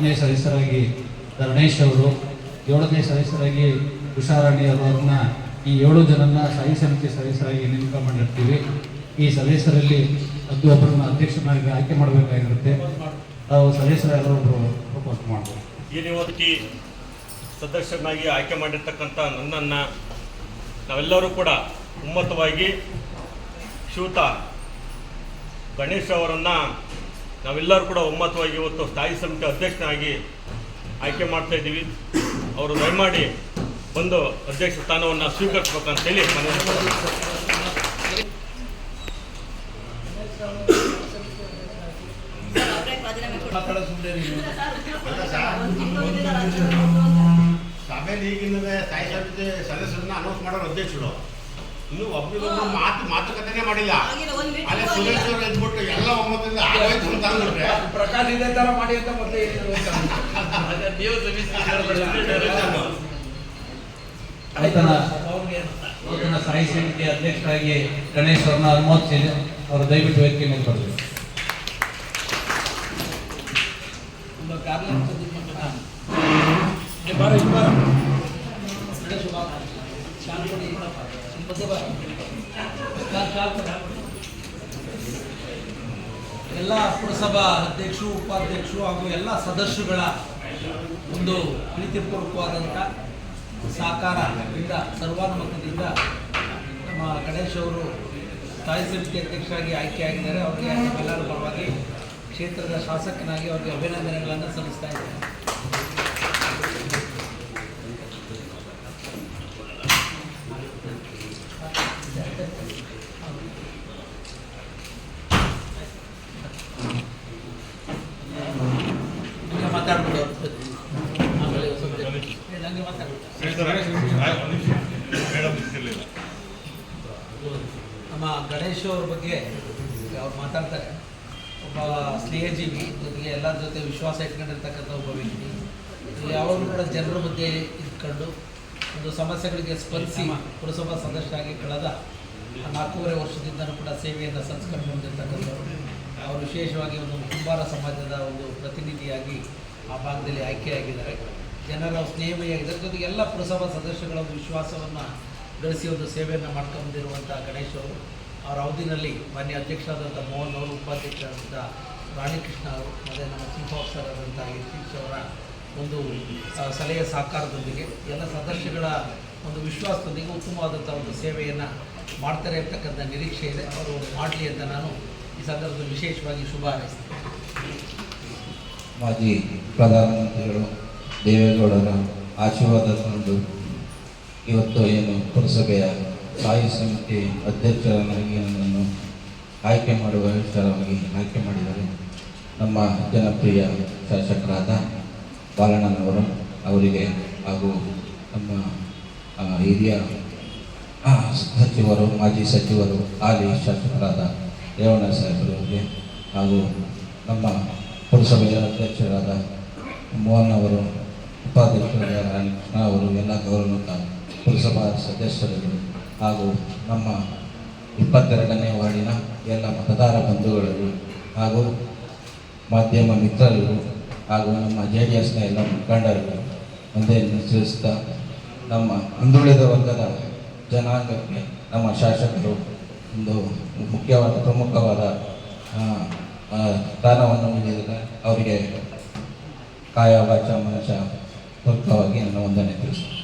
ಆರನೇ ಸದಸ್ಯರಾಗಿ ಧರಣೇಶ್ ಅವರು, ಏಳನೇ ಸದಸ್ಯರಾಗಿ ಉಷಾರಾಣಿ ಅವರನ್ನ ಈ ಏಳು ಜನನ ಸ್ಥಾಯಿ ಸಮಿತಿ ಸದಸ್ಯರಾಗಿ ನೇಮಕ ಮಾಡಿರ್ತೀವಿ. ಈ ಸದಸ್ಯರಲ್ಲಿ ಅದು ಒಬ್ಬರನ್ನ ಅಧ್ಯಕ್ಷನಾಗಿ ಆಯ್ಕೆ ಮಾಡಬೇಕಾಗಿರುತ್ತೆ. ಸದಸ್ಯರ ಒಬ್ಬರು ಪ್ರಪೋಸ್ ಮಾಡ್ಬೋದು. ನಿವೃತ್ತಿ ಸದಸ್ಯನಾಗಿ ಆಯ್ಕೆ ಮಾಡಿರ್ತಕ್ಕಂಥ ನನ್ನನ್ನು ನಾವೆಲ್ಲರೂ ಕೂಡ ಉಮ್ಮತವಾಗಿ ಶೂತ ಗಣೇಶ್ ಅವರನ್ನು ನಾವೆಲ್ಲರೂ ಕೂಡ ಒಮ್ಮತವಾಗಿ ಇವತ್ತು ಸ್ಥಾಯಿ ಸಮಿತಿ ಅಧ್ಯಕ್ಷನಾಗಿ ಆಯ್ಕೆ ಮಾಡ್ತಾ ಇದ್ದೀವಿ. ಅವರು ದಯಮಾಡಿ ಬಂದು ಅಧ್ಯಕ್ಷ ಸ್ಥಾನವನ್ನು ಸ್ವೀಕರಿಸ್ಬೇಕಂತೇಳಿ ಹೇಳಿ ಸಭೆಯಲ್ಲಿ ಈಗಿನ ಸ್ಥಾಯಿ ಸಮಿತಿ ಸದಸ್ಯರನ್ನ ಅನೌನ್ಸ್ ಮಾಡೋರು ಅಧ್ಯಕ್ಷರು. ಇನ್ನು ಒಬ್ಬರಿಗೊಬ್ಬರು ಮಾತು ಮಾತುಕತೆನೇ ಮಾಡಿಲ್ಲ. ಅಲ್ಲೇ ಸುರೇಶ್ ಅವರು ಎದ್ಬಿಟ್ಟು ಎಲ್ಲ ಒಮ್ಮತದಿಂದ ಆಗೋಯ್ತು ಅಂತ ಅಂದ್ಬಿಟ್ರೆ ಪ್ರಕಾಶ್ ಇದೇ ತರ ಮಾಡಿ ಅಂತ ಮೊದಲೇ ನೂತನ ನೂತನ ಸ್ಥಾಯಿ ಸಮಿತಿ ಅಧ್ಯಕ್ಷರಾಗಿ ಗಣೇಶ್ ಅವ್ರನ್ನ ಅನುಮೋದಿಸಿ ಅವರು ದಯವಿಟ್ಟು ವೇದಿಕೆ ಮೇಲೆ ಬರಬೇಕು ಎಲ್ಲ ಪುರಸಭಾ ಅಧ್ಯಕ್ಷರು, ಉಪಾಧ್ಯಕ್ಷರು ಹಾಗೂ ಎಲ್ಲ ಸದಸ್ಯರುಗಳ ಒಂದು ಪ್ರೀತಿಪೂರ್ವಕವಾದಂಥ ಸಹಕಾರದಿಂದ, ಸರ್ವಾನುಮತದಿಂದ ನಮ್ಮ ಗಣೇಶ್ ಅವರು ಸ್ಥಾಯಿ ಸಮಿತಿ ಅಧ್ಯಕ್ಷರಾಗಿ ಆಯ್ಕೆಯಾಗಿದ್ದಾರೆ. ಅವರಿಗೆ ಎಲ್ಲರ ಪರವಾಗಿ ಕ್ಷೇತ್ರದ ಶಾಸಕನಾಗಿ ಅವರಿಗೆ ಅಭಿನಂದನೆಗಳನ್ನು ಸಲ್ಲಿಸ್ತಾ ಇದ್ದೇನೆ. ನಮ್ಮ ಗಣೇಶ್ ಅವ್ರ ಬಗ್ಗೆ ಅವ್ರು ಮಾತಾಡ್ತಾರೆ. ಒಬ್ಬ ಸ್ನೇಹಜೀವಿ ಜೊತೆಗೆ ಎಲ್ಲರ ಜೊತೆ ವಿಶ್ವಾಸ ಇಟ್ಕೊಂಡಿರ್ತಕ್ಕಂಥ ಒಬ್ಬ ವ್ಯಕ್ತಿ. ಯಾವಾಗಲೂ ಕೂಡ ಜನರ ಮಧ್ಯೆ ಇದ್ಕೊಂಡು ಒಂದು ಸಮಸ್ಯೆಗಳಿಗೆ ಸ್ಪಂದಿಸಿ ಪುರಸಭಾ ಸದಸ್ಯರಾಗಿ ಕಳೆದ ನಾಲ್ಕೂವರೆ ವರ್ಷದಿಂದಲೂ ಕೂಡ ಸೇವೆಯನ್ನು ಸಲ್ಲಿಸ್ಕೊಂಡು ಬಂದಿರ್ತಕ್ಕಂಥವ್ರು ಅವರು ವಿಶೇಷವಾಗಿ ಒಂದು ಕುಂಬಾರ ಸಮಾಜದ ಒಂದು ಪ್ರತಿನಿಧಿಯಾಗಿ ಆ ಭಾಗದಲ್ಲಿ ಆಯ್ಕೆಯಾಗಿದ್ದಾರೆ. ಜನರ ಸ್ನೇಹಮಯಾಗಿದ್ದಾರೆ ಜೊತೆಗೆ ಎಲ್ಲ ಪುರಸಭಾ ಸದಸ್ಯಗಳ ವಿಶ್ವಾಸವನ್ನು ಗಳಿಸಿ ಒಂದು ಸೇವೆಯನ್ನು ಮಾಡ್ಕೊಂಡಿರುವಂಥ ಗಣೇಶ್ ಅವರು. ಅವರ ಅವಧಿನಲ್ಲಿ ಮಾನ್ಯ ಅಧ್ಯಕ್ಷರಾದಂಥ ಮೋಹನ್ ಅವರು ಉಪಾಧ್ಯಕ್ಷರಾದಂಥ ರಾಣಿಕೃಷ್ಣ ಅವರು, ಮತ್ತು ನಮ್ಮ ಚೀಫ್ ಆಫೀಸರ್ ಆದಂಥ ಯತೀಶ್ ಅವರ ಒಂದು ಸಲಹೆ ಸಹಕಾರದೊಂದಿಗೆ ಎಲ್ಲ ಸದಸ್ಯಗಳ ಒಂದು ವಿಶ್ವಾಸದೊಂದಿಗೆ ಉತ್ತಮವಾದಂಥ ಒಂದು ಸೇವೆಯನ್ನು ಮಾಡ್ತಾರೆ ಅಂತಕ್ಕಂಥ ನಿರೀಕ್ಷೆ ಇದೆ. ಅವರು ಮಾಡಲಿ ಅಂತ ನಾನು ಈ ಸಂದರ್ಭದಲ್ಲಿ ವಿಶೇಷವಾಗಿ ಶುಭ ಹಾರೈಸ್ತೇನೆ. ಮಾಜಿ ಪ್ರಧಾನಮಂತ್ರಿಗಳು ದೇವೇಗೌಡರ ಆಶೀರ್ವಾದ ತಂದು ಇವತ್ತು ಏನು ಪುರಸಭೆಯ ಸ್ಥಾಯಿ ಸಮಿತಿ ಅಧ್ಯಕ್ಷರನ್ನಾಗಿ ನನ್ನನ್ನು ಆಯ್ಕೆ ಮಾಡುವ ವಿಚಾರವಾಗಿ ಆಯ್ಕೆ ಮಾಡಿದರು ನಮ್ಮ ಜನಪ್ರಿಯ ಶಾಸಕರಾದ ಬಾಲಣ್ಣನವರು ಅವರಿಗೆ ಹಾಗೂ ನಮ್ಮ ಹಿರಿಯ ಸಚಿವರು, ಮಾಜಿ ಸಚಿವರು, ಹಾಲಿ ಶಾಸಕರಾದ ರೇವಣ್ಣ ಸಾಹೇಬರಿಗೆ ಹಾಗೂ ನಮ್ಮ ಪುರಸಭೆಯ ಅಧ್ಯಕ್ಷರಾದ ಮೋಹನ್ ಅವರು ಉಪಾಧ್ಯಕ್ಷರಾದ ಅವರು ಎಲ್ಲ ಗೌರವಾನ್ವಿತ ಪುರಸಭಾ ಸದಸ್ಯರು ಹಾಗೂ ನಮ್ಮ ಇಪ್ಪತ್ತೆರಡನೇ ವಾರ್ಡಿನ ಎಲ್ಲ ಮತದಾರ ಬಂಧುಗಳು ಹಾಗೂ ಮಾಧ್ಯಮ ಮಿತ್ರರು ಹಾಗೂ ನಮ್ಮ ಜೆ ಡಿ ಎಸ್ನ ಎಲ್ಲ ಮುಖಂಡರು ಒಂದೇ ತಿಳಿಸ್ತಾ ನಮ್ಮ ಹಿಂದುಳಿದ ವರ್ಗದ ಜನಾಂಗಕ್ಕೆ ನಮ್ಮ ಶಾಸಕರು ಒಂದು ಮುಖ್ಯವಾದ ಪ್ರಮುಖವಾದ ಸ್ಥಾನವನ್ನು ನೀಡಿದರೆ ಅವರಿಗೆ ಕಾಯ ವಾಚ ಮನಸ ಪೂರ್ವಕವಾಗಿ ನನ್ನ ವಂದನೆ ತಿಳಿಸ್ತೀನಿ